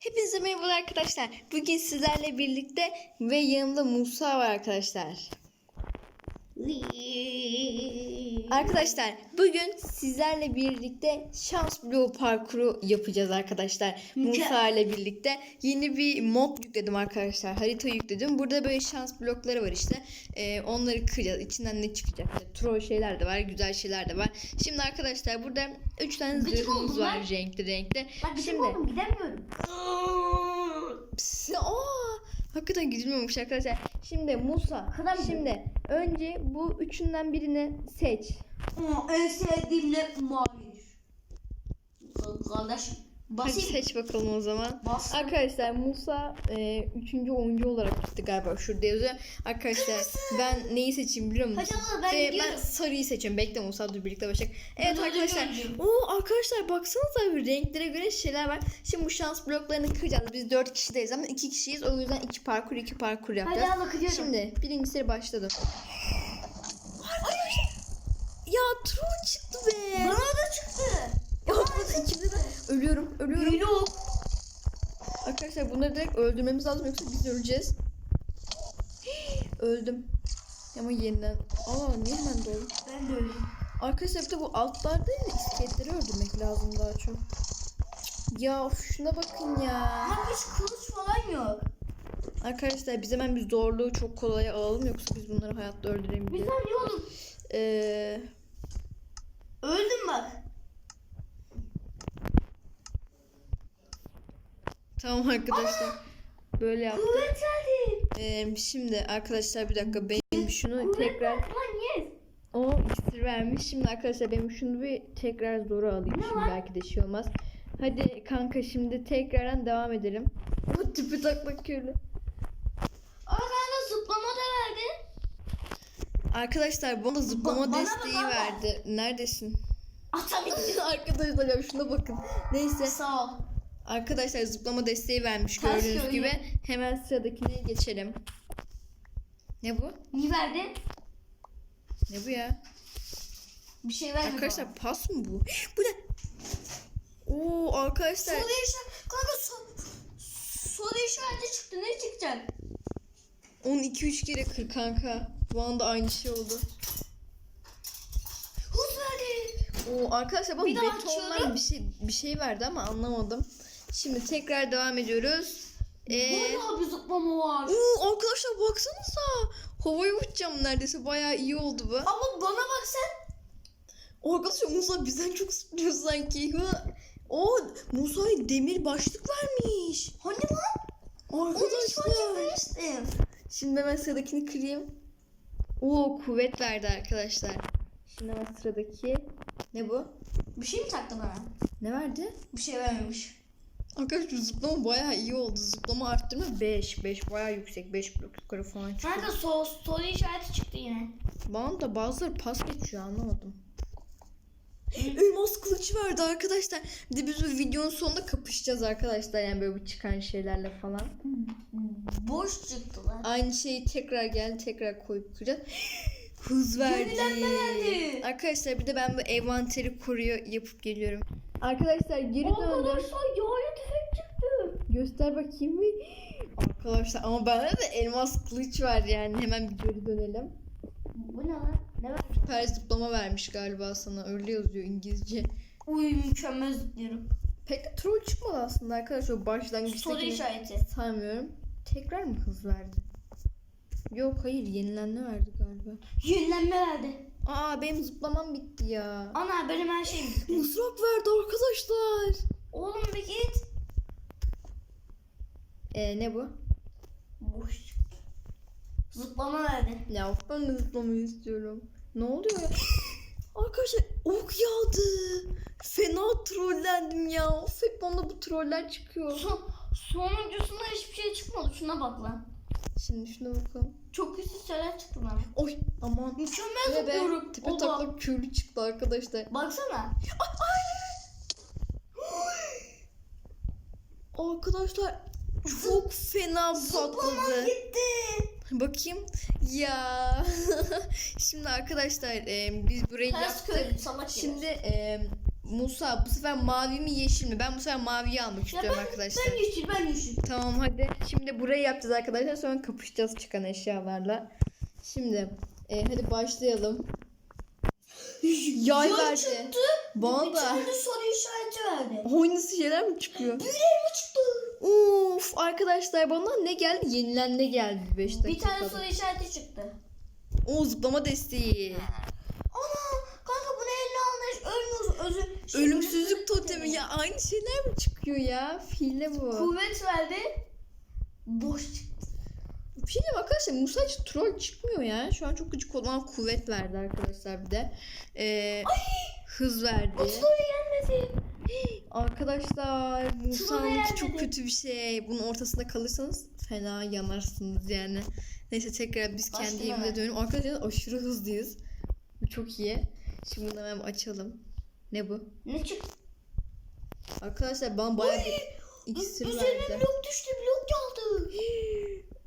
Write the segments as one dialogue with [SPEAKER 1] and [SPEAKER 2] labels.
[SPEAKER 1] Hepinize merhabalar arkadaşlar. Bugün sizlerle birlikte ve yanımda Musa var arkadaşlar. Arkadaşlar bugün sizlerle birlikte şans bloğu parkuru yapacağız arkadaşlar. Musa ile birlikte yeni bir mod yükledim arkadaşlar. Harita yükledim. Burada böyle şans blokları var işte. Ee, onları kıracağız. İçinden ne çıkacak? İşte troll şeyler de var, güzel şeyler de var. Şimdi arkadaşlar burada 3 tane
[SPEAKER 2] Gıcık
[SPEAKER 1] zırhımız
[SPEAKER 2] oldum
[SPEAKER 1] var renkli renkli.
[SPEAKER 2] Bak bizim
[SPEAKER 1] Şimdi
[SPEAKER 2] oğlum gidemiyorum.
[SPEAKER 1] Aa, hakikaten gidilmiyormuş arkadaşlar. Şimdi Musa,
[SPEAKER 2] Kadar mı?
[SPEAKER 1] şimdi önce bu üçünden birini seç.
[SPEAKER 2] Ama en sevdiğim ne mavidir. Kardeşim
[SPEAKER 1] Hadi
[SPEAKER 2] basayım.
[SPEAKER 1] seç bakalım o zaman.
[SPEAKER 2] Bas.
[SPEAKER 1] Arkadaşlar Musa e, üçüncü oyuncu olarak gitti galiba şurada yazıyor. Arkadaşlar ben neyi seçeyim biliyor musun?
[SPEAKER 2] Hadi ben gidiyorum.
[SPEAKER 1] ben sarıyı seçiyorum. Bekle Musa dur birlikte başlayalım. Evet
[SPEAKER 2] Ben
[SPEAKER 1] arkadaşlar. Oo arkadaşlar baksanıza bir renklere göre şeyler var. Şimdi bu şans bloklarını kıracağız. Biz dört kişideyiz ama iki kişiyiz. O yüzden iki parkur iki parkur yapacağız.
[SPEAKER 2] Hadi al bakıyorum.
[SPEAKER 1] Şimdi birincisi başladı. Ya troll çıktı be.
[SPEAKER 2] Bana da çıktı.
[SPEAKER 1] Ya bu ikide de ölüyorum, ölüyorum.
[SPEAKER 2] Yok.
[SPEAKER 1] Arkadaşlar bunları direkt öldürmemiz lazım yoksa biz öleceğiz. Öldüm. Ama yeniden. Aa niye hemen doğru?
[SPEAKER 2] Ben de öyle.
[SPEAKER 1] Arkadaşlar bir de bu altlarda iskeletleri öldürmek lazım daha çok. Ya of, şuna bakın ya.
[SPEAKER 2] Ama hiç kılıç falan yok.
[SPEAKER 1] Arkadaşlar biz hemen bir zorluğu çok kolay alalım yoksa biz bunları hayatta
[SPEAKER 2] Bir
[SPEAKER 1] öldüremeyiz.
[SPEAKER 2] saniye oğlum.
[SPEAKER 1] Ee,
[SPEAKER 2] Öldüm bak.
[SPEAKER 1] Tamam arkadaşlar. Böyle yaptık.
[SPEAKER 2] Kuvvet.
[SPEAKER 1] Ee, şimdi arkadaşlar bir dakika benim şunu tekrar o iksir vermiş. Şimdi arkadaşlar benim şunu bir tekrar zora alayım. Şimdi belki de şey olmaz. Hadi kanka şimdi tekrardan devam edelim. O tipi taklak köylü.
[SPEAKER 2] Ama kanka zıplama da verdi.
[SPEAKER 1] Arkadaşlar bana zıplama
[SPEAKER 2] Ba- bana
[SPEAKER 1] desteği
[SPEAKER 2] bana.
[SPEAKER 1] verdi. Neredesin?
[SPEAKER 2] Atabildim.
[SPEAKER 1] arkadaşlar ya şuna bakın. Neyse.
[SPEAKER 2] Sağ ol.
[SPEAKER 1] Arkadaşlar zıplama desteği vermiş
[SPEAKER 2] Ters
[SPEAKER 1] gördüğünüz
[SPEAKER 2] köylü.
[SPEAKER 1] gibi. Hemen sıradakine geçelim. Ne bu?
[SPEAKER 2] Ne verdi?
[SPEAKER 1] Ne bu ya?
[SPEAKER 2] Bir şey vermedi
[SPEAKER 1] Arkadaşlar pas mı bu? Bu ne? Oo arkadaşlar.
[SPEAKER 2] Soru işareti. Kanka so, soru işareti çıktı. Ne çıkacak?
[SPEAKER 1] 12 3 kere kır kanka. Bu anda aynı şey oldu.
[SPEAKER 2] Hız verdi.
[SPEAKER 1] Oo arkadaşlar bana
[SPEAKER 2] Bir
[SPEAKER 1] betonlar bir şey bir şey verdi ama anlamadım. Şimdi tekrar devam ediyoruz. Ee,
[SPEAKER 2] Bayağı bir zıplama var.
[SPEAKER 1] Oo arkadaşlar baksanıza. Havaya uçacağım neredeyse. Bayağı iyi oldu bu.
[SPEAKER 2] Ama bana bak sen.
[SPEAKER 1] Arkadaşlar Musa bizden çok zıplıyor sanki. O Musa'ya demir başlık vermiş.
[SPEAKER 2] Hani lan?
[SPEAKER 1] Arkadaşlar. Şimdi hemen sıradakini kırayım. Oo kuvvet verdi arkadaşlar. Şimdi hemen sıradaki. Ne bu?
[SPEAKER 2] Bir şey mi taktı bana?
[SPEAKER 1] Ne verdi?
[SPEAKER 2] Bir şey vermemiş.
[SPEAKER 1] Arkadaşlar zıplama bayağı iyi oldu. Zıplama arttırma 5. 5 bayağı yüksek. 5 blok yukarı falan çıkıyor.
[SPEAKER 2] Kanka so, soru işareti çıktı yine.
[SPEAKER 1] Bana da bazıları pas geçiyor anlamadım. Elmas kılıç verdi arkadaşlar. Bir de biz bu videonun sonunda kapışacağız arkadaşlar. Yani böyle bu çıkan şeylerle falan.
[SPEAKER 2] Boş çıktı lan.
[SPEAKER 1] Aynı şeyi tekrar geldi tekrar koyup kıracağız. Hız verdi. Arkadaşlar bir de ben bu envanteri koruyor yapıp geliyorum. Arkadaşlar geri döndüm.
[SPEAKER 2] Arkadaşlar çıktı.
[SPEAKER 1] Göster bakayım bir. Arkadaşlar ama bende de elmas kılıç var yani. Hemen bir geri dönelim.
[SPEAKER 2] Bu ne lan? Ne vermiş?
[SPEAKER 1] Süper zıplama vermiş galiba sana. Öyle yazıyor İngilizce.
[SPEAKER 2] Uy mükemmel zıplıyorum.
[SPEAKER 1] Pek de troll çıkmadı aslında arkadaşlar. O
[SPEAKER 2] Soru işareti.
[SPEAKER 1] saymıyorum. Tekrar mı hız verdi? Yok hayır yenilenme verdi galiba.
[SPEAKER 2] Yenilenme verdi.
[SPEAKER 1] Aa benim zıplamam bitti ya.
[SPEAKER 2] Ana benim her şeyim bitti.
[SPEAKER 1] Mızrak verdi arkadaşlar.
[SPEAKER 2] Oğlum bir git.
[SPEAKER 1] Ee, ne bu?
[SPEAKER 2] Boş çıktı. Zıplama verdi.
[SPEAKER 1] Ya of, ben de zıplamayı istiyorum. Ne oluyor ya? Arkadaşlar ok yağdı. Fena trollendim ya. Of hep bana bu troller çıkıyor.
[SPEAKER 2] Son, sonuncusunda hiçbir şey çıkmadı. Şuna bak lan.
[SPEAKER 1] Şimdi şuna bakalım.
[SPEAKER 2] Çok güçlü şeyler çıktı bana.
[SPEAKER 1] Oy aman.
[SPEAKER 2] Mükemmel
[SPEAKER 1] Ne be?
[SPEAKER 2] zıplıyorum.
[SPEAKER 1] Tepe
[SPEAKER 2] Oba.
[SPEAKER 1] taklak köylü çıktı arkadaşlar.
[SPEAKER 2] Baksana.
[SPEAKER 1] Arkadaşlar çok fena patladı.
[SPEAKER 2] gitti.
[SPEAKER 1] Bakayım. Ya. Şimdi arkadaşlar e, biz burayı
[SPEAKER 2] Ters
[SPEAKER 1] yaptık.
[SPEAKER 2] salak
[SPEAKER 1] Şimdi
[SPEAKER 2] Şimdi
[SPEAKER 1] e, Musa bu sefer mavi mi yeşil mi? Ben bu sefer maviyi almak
[SPEAKER 2] Ya
[SPEAKER 1] istiyorum
[SPEAKER 2] ben,
[SPEAKER 1] arkadaşlar.
[SPEAKER 2] ben yeşil ben yeşil.
[SPEAKER 1] Tamam hadi. Şimdi burayı yapacağız arkadaşlar. Sonra kapışacağız çıkan eşyalarla. Şimdi e, hadi başlayalım. Yay verdi.
[SPEAKER 2] çıktı.
[SPEAKER 1] Bana
[SPEAKER 2] Bir
[SPEAKER 1] da.
[SPEAKER 2] tane de soru işareti verdi.
[SPEAKER 1] Aynısı şeyler mi çıkıyor?
[SPEAKER 2] Bir elma çıktı.
[SPEAKER 1] Uf arkadaşlar bana ne geldi? Yenilen ne geldi 5 dakikada?
[SPEAKER 2] Bir tane soru işareti çıktı.
[SPEAKER 1] O zıplama desteği.
[SPEAKER 2] Ana kanka bunu eline almış ölmüyoruz şey,
[SPEAKER 1] Ölümsüzlük totemi ya aynı şeyler mi çıkıyor ya? Fille bu.
[SPEAKER 2] Kuvvet verdi. Boş çıktı.
[SPEAKER 1] Bir şey diyeyim arkadaşlar Musa hiç troll çıkmıyor ya. Şu an çok gıcık olan kuvvet verdi arkadaşlar bir de. Ee, hız verdi.
[SPEAKER 2] Soru gelmedi.
[SPEAKER 1] Arkadaşlar Musa'nınki çok
[SPEAKER 2] gelmedi.
[SPEAKER 1] kötü bir şey. Bunun ortasında kalırsanız fena yanarsınız yani. Neyse tekrar biz kendi
[SPEAKER 2] ne
[SPEAKER 1] evimize dönelim. Arkadaşlar aşırı hızlıyız. Bu çok iyi. Şimdi bunu hemen açalım. Ne bu?
[SPEAKER 2] Ne çıktı?
[SPEAKER 1] Arkadaşlar bana bayağı bir iksir verdi.
[SPEAKER 2] blok düştü blok geldi.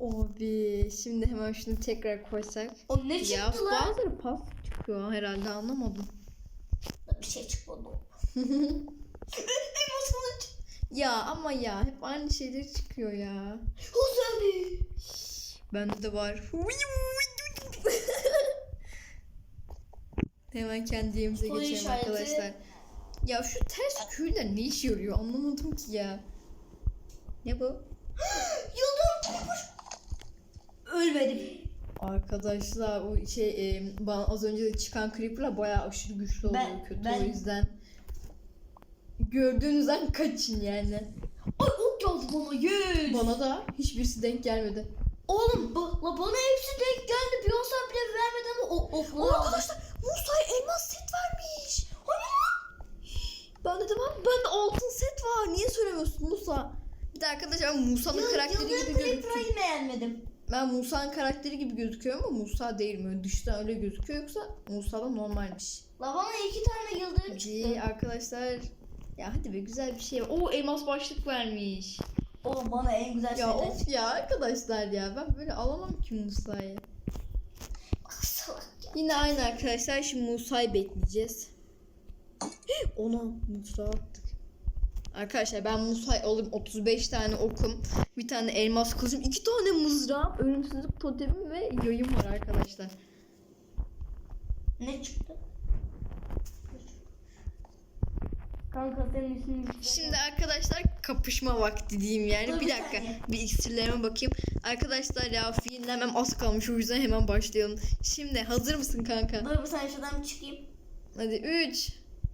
[SPEAKER 1] Abi şimdi hemen şunu tekrar koysak.
[SPEAKER 2] O ne
[SPEAKER 1] Ya
[SPEAKER 2] çıktı lan?
[SPEAKER 1] bazıları pas çıkıyor herhalde anlamadım.
[SPEAKER 2] Bir şey çıkmadı.
[SPEAKER 1] Ya ama ya hep aynı şeyler çıkıyor ya.
[SPEAKER 2] Verdi.
[SPEAKER 1] Bende de var. Hemen kendi yerimize
[SPEAKER 2] Soru
[SPEAKER 1] geçelim arkadaşlar. Ya şu ters küğüler ne işe yarıyor anlamadım ki ya. Ne bu?
[SPEAKER 2] Yıldırım. Ölmedim.
[SPEAKER 1] Arkadaşlar o şey e, az önce de çıkan creeper'la bayağı aşırı güçlü oldu
[SPEAKER 2] Ben-
[SPEAKER 1] kötü
[SPEAKER 2] ben-
[SPEAKER 1] o yüzden. Gördüğünüzden kaçın yani.
[SPEAKER 2] Ay ok geldi bana yes.
[SPEAKER 1] Bana da hiçbirisi denk gelmedi.
[SPEAKER 2] Oğlum ba la bana hepsi denk geldi. Bir olsa bile vermedi ama o okları aldı.
[SPEAKER 1] Arkadaşlar Musa'ya elmas set vermiş. Hani Bende de var. Bende altın set var. Niye söylemiyorsun Musa? Bir de arkadaşlar ben Musa'nın karakteri gibi
[SPEAKER 2] Yıldırım
[SPEAKER 1] gözüküyor.
[SPEAKER 2] Creeper'ı beğenmedim.
[SPEAKER 1] Ben Musa'nın karakteri gibi gözüküyor ama Musa değil mi? Dıştan öyle gözüküyor yoksa Musa da normalmiş.
[SPEAKER 2] La bana iki tane yıldırım çıktı.
[SPEAKER 1] arkadaşlar. Ya hadi be güzel bir şey. O elmas başlık vermiş.
[SPEAKER 2] Oğlum bana en güzel
[SPEAKER 1] Ya
[SPEAKER 2] şeyler
[SPEAKER 1] of ya arkadaşlar ya. Ben böyle alamam ki Musa'yı.
[SPEAKER 2] ya.
[SPEAKER 1] Yine aynı arkadaşlar. Şimdi Musa'yı bekleyeceğiz. Ona Musa attık. Arkadaşlar ben Musa'yı alayım 35 tane okum, bir tane elmas kılıcım, iki tane mızrağım, ölümsüzlük totemim ve yayım var arkadaşlar.
[SPEAKER 2] Ne çıktı? Kanka senin ismin
[SPEAKER 1] Şimdi arkadaşlar kapışma vakti diyeyim yani.
[SPEAKER 2] Dur
[SPEAKER 1] bir
[SPEAKER 2] bir
[SPEAKER 1] dakika
[SPEAKER 2] saniye.
[SPEAKER 1] bir iksirlerime bakayım. Arkadaşlar ya fiillemem az kalmış o yüzden hemen başlayalım. Şimdi hazır mısın kanka?
[SPEAKER 2] Dur bir saniye şuradan bir çıkayım.
[SPEAKER 1] Hadi 3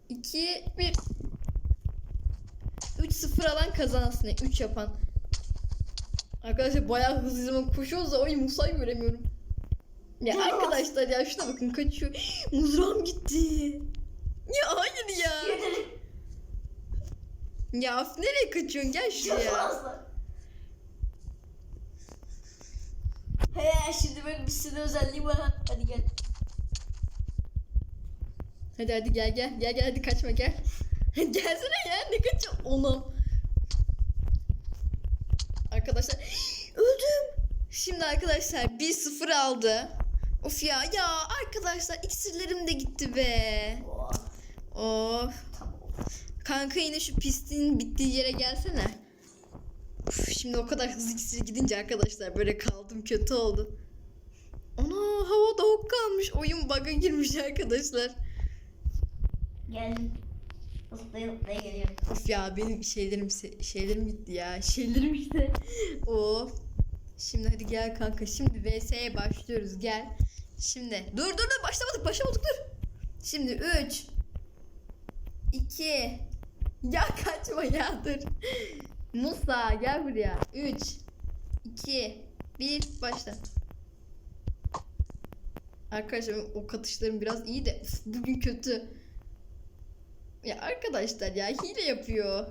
[SPEAKER 1] 2 1 3 0 alan kazansın. 3 yapan. Arkadaşlar bayağı hızlı zaman koşuyoruz da oy Musa'yı göremiyorum. Ya arkadaşlar ya şuna bakın kaçıyor. Muzrağım gitti. Ya hayır ya. Ya of, nereye kaçıyorsun gel şuraya.
[SPEAKER 2] He şimdi benim bir sürü özelliğim var. Hadi gel.
[SPEAKER 1] Hadi hadi gel gel gel gel hadi kaçma gel. Gelsene ya ne kaçıyor onu. Arkadaşlar öldüm. Şimdi arkadaşlar 1-0 aldı. Of ya ya arkadaşlar iksirlerim de gitti be.
[SPEAKER 2] Oh,
[SPEAKER 1] Of.
[SPEAKER 2] tamam.
[SPEAKER 1] Kanka yine şu pistin bittiği yere gelsene. Uf, şimdi o kadar hızlı iksir gidince arkadaşlar böyle kaldım kötü oldu. Ana havada ok kalmış. Oyun bug'a girmiş arkadaşlar.
[SPEAKER 2] Geldim. Zıplaya zıplaya geliyorum.
[SPEAKER 1] Of ya benim şeylerim şeylerim gitti ya. Şeylerim işte. Of. Şimdi hadi gel kanka. Şimdi VS'ye başlıyoruz. Gel. Şimdi dur dur dur başlamadık başlamadık dur. Şimdi 3 2 Ya kaçma ya dur. Musa gel buraya. 3 2 1 başla. Arkadaşlar benim ok atışlarım biraz iyi de bugün kötü. Ya arkadaşlar ya hile yapıyor.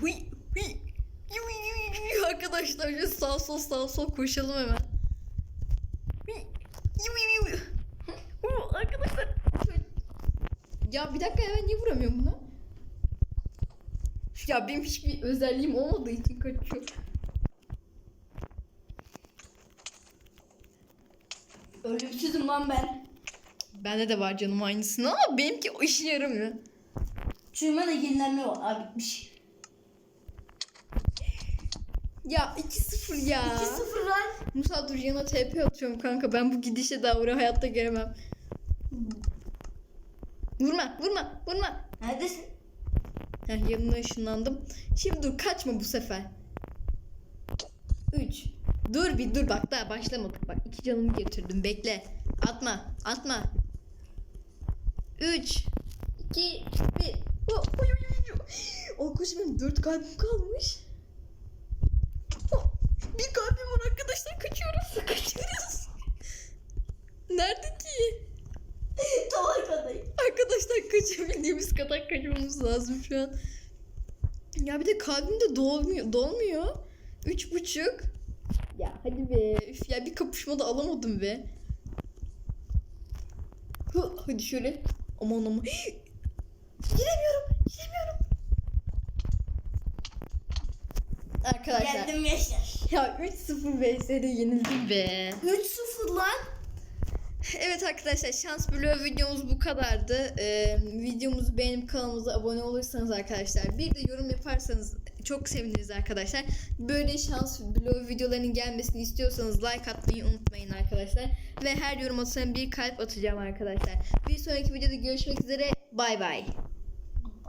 [SPEAKER 1] Huy huy yu, yu, yu. arkadaşlar sağ sol sağ sol koşalım hemen. Huy, yu, yu, yu. Oo, arkadaşlar. Ya bir dakika ya ben niye vuramıyorum buna? Ya benim hiçbir özelliğim olmadığı için kaçıyor.
[SPEAKER 2] Ölümsüzüm lan ben.
[SPEAKER 1] Bende de var canım aynısını ama benimki o işe yaramıyor.
[SPEAKER 2] Çürüme de yenilenme var. Abi bitmiş.
[SPEAKER 1] Ya 2-0 ya.
[SPEAKER 2] 2-0 lan.
[SPEAKER 1] Musa dur yana TP atıyorum kanka. Ben bu gidişe daha oraya hayatta giremem. Vurma vurma vurma.
[SPEAKER 2] Neredesin?
[SPEAKER 1] Heh, yanına ışınlandım. Şimdi dur kaçma bu sefer. 3. Dur bir dur bak daha başlamadık. Bak iki canımı getirdim bekle. Atma atma. 3 2 1 Arkadaşlar benim 4 kalbim kalmış. Oh, Bir kalbim var arkadaşlar kaçıyoruz. Kaçıyoruz. Nerede ki?
[SPEAKER 2] Tam arkadayım.
[SPEAKER 1] Arkadaşlar kaçabildiğimiz kadar kaçmamız lazım şu an. Ya bir de kalbim de dolmuyor. Dolmuyor. Üç buçuk. Ya hadi be. Üf ya bir kapışmada alamadım be. Hı, hadi şöyle. Aman aman. Giremiyorum. Giremiyorum. Arkadaşlar.
[SPEAKER 2] Geldim gençler.
[SPEAKER 1] Ya 3-0 vs'de yenildim be.
[SPEAKER 2] 3-0 lan.
[SPEAKER 1] Evet arkadaşlar şans bloğu videomuz bu kadardı. Ee, videomuzu beğenip kanalımıza abone olursanız arkadaşlar bir de yorum yaparsanız çok seviniriz arkadaşlar. Böyle şans bloğu videolarının gelmesini istiyorsanız like atmayı unutmayın arkadaşlar. Ve her yorum atana bir kalp atacağım arkadaşlar. Bir sonraki videoda görüşmek üzere. Bay bay.